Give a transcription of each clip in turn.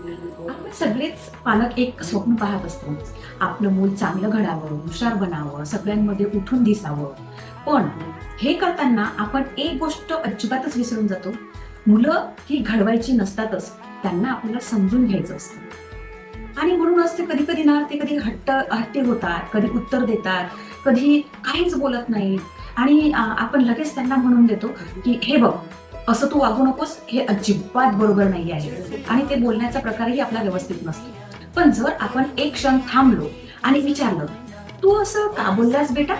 आपण सगळेच पालक एक स्वप्न पाहत असतो. आपलं मूल चांगलं घडावं हुशार बनावं सगळ्यांमध्ये उठून दिसावं. पण हे करताना आपण एक गोष्ट अजिबातच विसरून जातो. मुलं ही घडवायची नसतातच त्यांना आपल्याला समजून घ्यायचं असतं. आणि म्हणूनच ते कधी कधी ना ते कधी हट्ट हट्टे होतात कधी उत्तर देतात कधी काहीच बोलत नाही आणि आपण लगेच त्यांना म्हणून देतो की हे बघ असं तू वागू नकोस हे अजिबात बरोबर नाही आहे आणि ते बोलण्याचा प्रकारही आपला व्यवस्थित नसतो. पण जर आपण एक क्षण थांबलो आणि विचारलं तू असं का बोललास बेटा?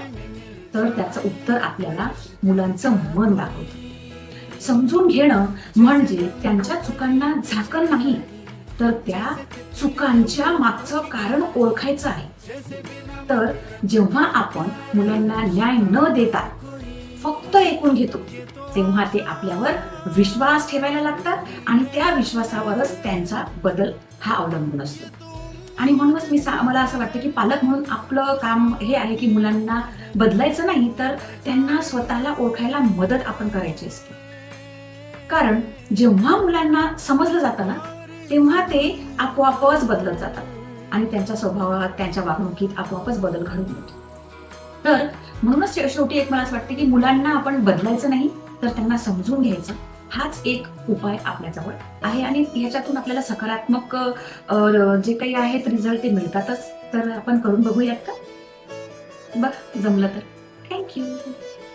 तर त्याचं उत्तर आपल्याला मुलांचं मन दाखवतं. समजून घेणं म्हणजे त्यांच्या चुकांना झाकण नाही तर त्या चुकांच्या मागचं कारण ओळखायचं आहे. तर जेव्हा आपण मुलांना न्याय न देता फक्त ऐकून घेतो. तेव्हा ते आपल्यावर विश्वास ठेवायला लागतात आणि त्या विश्वासावरच त्यांचा बदल हा अवलंबून असतो. आणि म्हणूनच मी सा- मला असं वाटतं की पालक म्हणून आपलं काम हे आहे की मुलांना बदलायचं नाही तर त्यांना स्वतःला ओळखायला मदत आपण करायची असते. कारण जेव्हा मुलांना समजलं जातं ना तेव्हा ते आपोआपच बदलत जातात. आणि त्यांच्या स्वभावात त्यांच्या वागणुकीत आपोआपच बदल घडून येतो. तर म्हणूनच शेवटी एक मला असं वाटतं की मुलांना आपण बदलायचं नाही तर त्यांना समजून घ्यायचं. हाच एक उपाय आपल्याजवळ आहे आणि ह्याच्यातून आपल्याला सकारात्मक जे काही आहेत रिझल्ट ते मिळतातच. तर आपण करून बघूयात का? बघ जमलं तर. थँक्यू